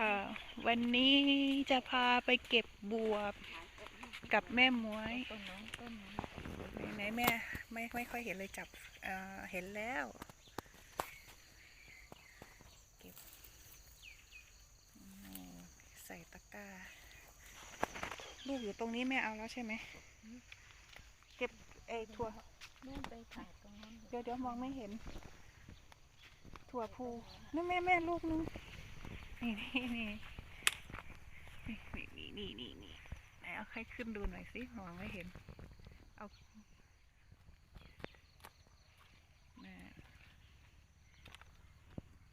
ค่ะ วันนี้จะพาไปเก็บบวบกับแม่หมวยต้นน้องต้นน้องไหนๆแม่ไม่ไม่ค่อยเห็นเลยจับเอ่อเห็นแล้วเก็บนี่ใส่ตะกร้าลูกอยู่ตรงนี้แม่เอาแล้วใช่ไหมเก็บไอ้ถั่วนู่นไปถ่ายตรงนั้นเดี๋ยวเดี๋ยวมองไม่เห็นถั่วพูนี่แม่แม่ลูกนึงนี่นี่นี่นี่นี่นี่นี่นี่ไหน เอาให้ขึ้นดูหน่อยสิมองไม่เห็น เอา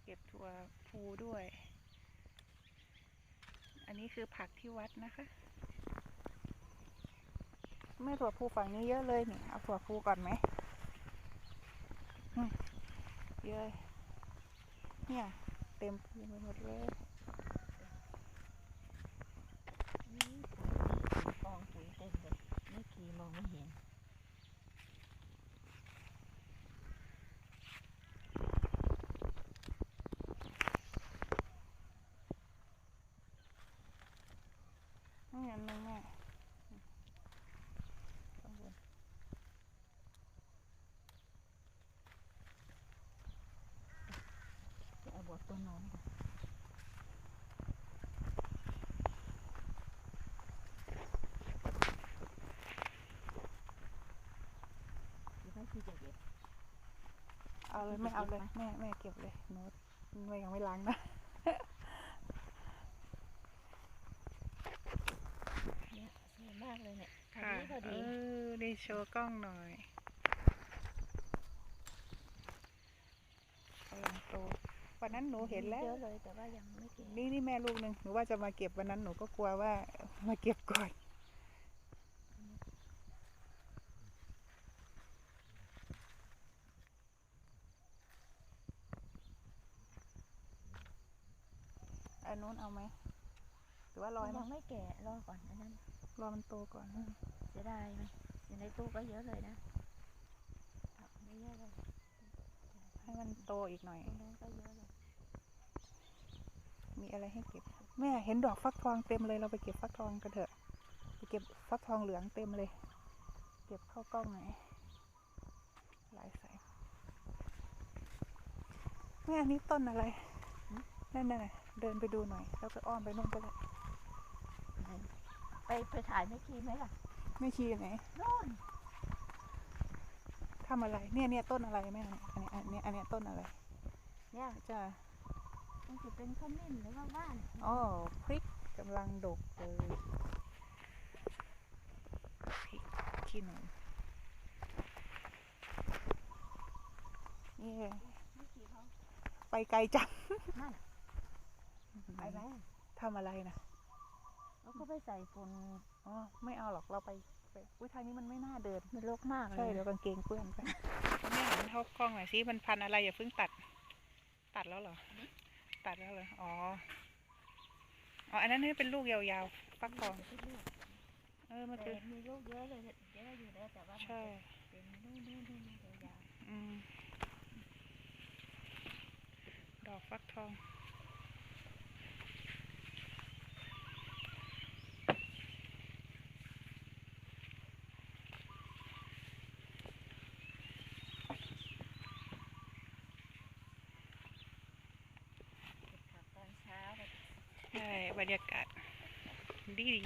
เก็บถั่วพูด้วย อันนี้คือผักที่วัดนะคะแม่ถั่วพูฝั่งนี้เยอะเลยนี่เอาถั่วพูก่อนไหมเยอะเนี่ย เต็มพูไปหมดเลย นี่กองปุ๋ยเต็มเลยไม่ขี่มองไม่เห็น นี่อันนึงแม่ข้างบนจะเอาบทตัวน้องที่ไม่ที่จะเก็บเอาเลยไม่เอาเลยแม่แม่เก็บเลยโน้ตแม่ยังไม่ล้างนะ เนี่ยสวยมากเลยเนี่ยทางค่ะนี้พอเอดีอได้โชว์กล้องหน่อยกำลังโตวันนั้นหนูเห็นแล้ว เยอะเลยแต่ว่ายังไม่เก็บนี่นี่แม่ลูกหนึ่งหนูว่าจะมาเก็บวันนั้นหนูก็กลัวว่ามาเก็บก่อนอันนู้นเอาไหมหรือว่ารอให้ยัมันงไม่แก่รอก่อนอันนั้น รอมันโตก่อนเสียดายไหมอยู่ในตู้ก็เยอะเลยนะผักไม่เยอะเลยให้มันโตอีกหน่อยตรงนั้นก็เยอะเลยมีอะไรให้เก็บ แม่เห็นดอกฟักทองเต็มเลยเราไปเก็บฟักทองกันเถอะไปเก็บฟักทองเหลืองเต็มเลย เก็บเข้ากล้องหน่อยหลายสายแม่อันนี้ต้นอะไรนั่นน่ะเดินไปดูหน่อย แล้วก็อ้อมไปนู่นก็ได้ไป ไปถ่ายไม่คีไหมล่ะไม่ชี้ไหนโน่นทำอะไร เนี่ยเนี่ยต้นอะไรแม่เนี่ยอันเนี้ยอันเนี้ยต้นอะไรเนี่ยจ้ามันจะเป็นขมิ้นหรือว่าบ้านอ๋อพริกกำลังดกเลยพริกขี้หนูนี่ไม่คีเขาไปไกลจังนั่นน่ะไปไหมทำอะไรนะเรา ก็ไปใส่ฝุ่นอ๋อไม่เอาหรอกเราไปไปอุ้ยทางนี้มันไม่น่าเดินมันรกมากเลใช่ยเดี๋ยวกางเกงเปื้อนไปแม่หันเข้ากล้องหน่อยสิมันพันอะไรอย่าเพิ่งตัด ตัดแล้วเหรอ ตัดแล้วเหรออ๋ออ๋ออันนั้นนี่เป็นลูกยาวๆฟักทองเออมันคืแต่อมีลูกเยอะเลยเยอะอยู่แล้วแต่ว่ามันใช่เป็นนู่นนู่นนู่นนู่นยาวอืมดอกฟักทอง ดีดี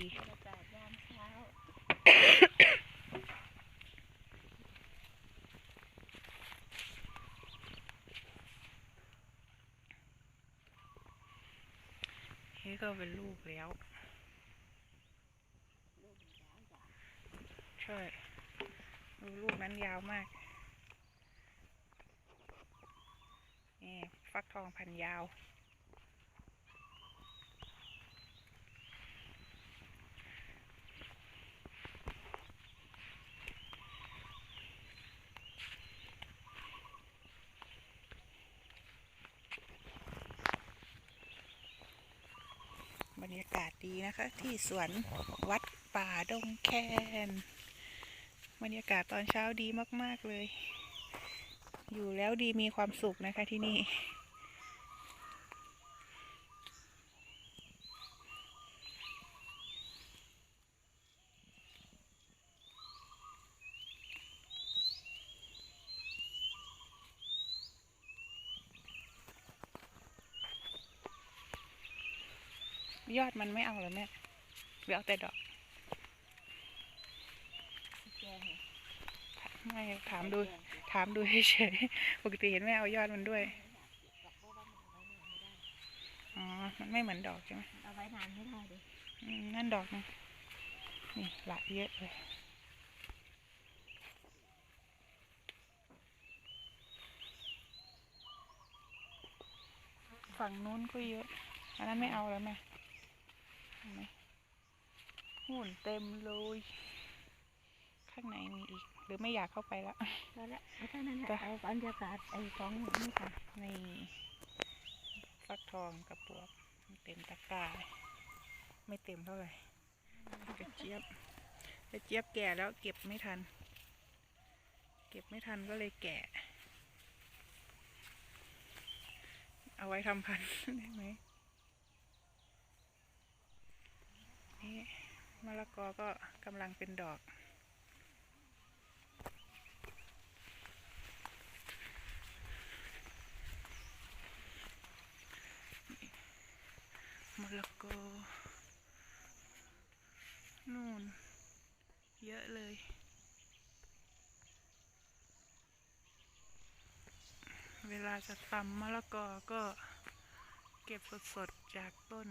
นี่ก็เป็นลูกแล้ว ใช่ลูกนั้นยาวมาก นี่ ฟักทองพันยาว ยากาศดีนะคะ ที่สวนวัดป่าดงแคนบรรยากาศตอนเช้าดีมาก ๆ เลย อยู่แล้วดีมีความสุขนะคะที่นี่ ยอดมันไม่เอาเหรอแม่หรือเอาแต่ดอกแกงเหรอไม่ถามดู ถามดูเฉยๆปกติเห็นแม่เอายอดมันด้วยอ๋อมันไม่เหมือนดอกใช่ไหมเอาไว้นานไม่ได้ดิอืมนั่นดอกนะนี่หลายเยอะเลยฝั่งนู้นก็เยอะ อันนั้นไม่เอาแล้วแม่เห็นไหมหุ่นเต็มเลย ข้างในมีอีก หรือไม่อยากเข้าไปแล้วแล้วแหละเอาเท่านั้นแหละจ้ะเอาบรรยากาศไอ้ของนี่ค่ะนี่ฟักทองกับปวบเต็มตะกร้าเลยไม่เต็มเท่าไหร่กระเจี๊ยบกระเจี๊ยบแก่แล้วเก็บไม่ทัน เก็บไม่ทันก็เลยแก่ เอาไว้ทำพันธุ์ได้ไหม นี่มะละกอก็กำลังเป็นดอก มะละกอนู่น เยอะเลยเวลาจะตำมะละกอก็เก็บสดๆจากต้น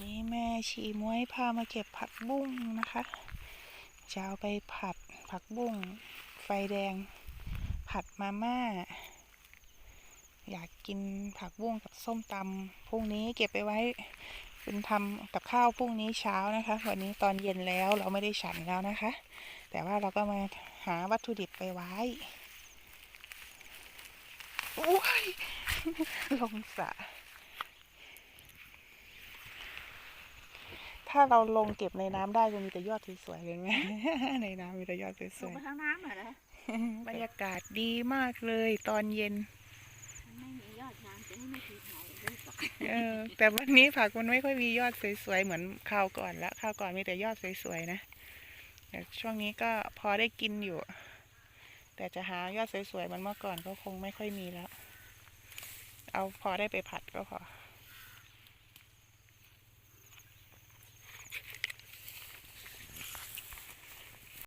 นี่แม่ ชีม้วยพามาเก็บผักบุ้งนะคะจะเอาไปผัดผักบุ้งไฟแดง ผัดมาม่า อยากกินผักบุ้งกับส้มตำพรุ่งนี้เก็บไปไว้เป็นทำกับข้าวพรุ่งนี้เช้านะคะ วันนี้ตอนเย็นแล้วเราไม่ได้ฉันแล้วนะคะ แต่ว่าเราก็มาหาวัตถุดิบไปไว้โอ้ยลงสระ ถ้าเราลงเก็บในน้ำได้จะมีแต่ยอดสวยๆเลยไหม ในน้ำมีแต่ยอดสลวงยไปทางน้ำเหรอนะๆบรรยากาศดีมากเลย ตอนเย็น มันไม่มียอดน้ำจะให้ไม่ทีถ่ายรูปหรอกเออ แต่วันนี้ผักมันไม่ค่อยมียอดสวยๆเหมือนคราวก่อนละคราวก่อนมีแต่ยอดสวยๆนะแต่ช่วงนี้ก็พอได้กินอยู่ แต่จะหายอดสวยๆเหมันเมื่อก่อนก็คงไม่ค่อยมีแล้ว เอาพอได้ไปผัดก็พอ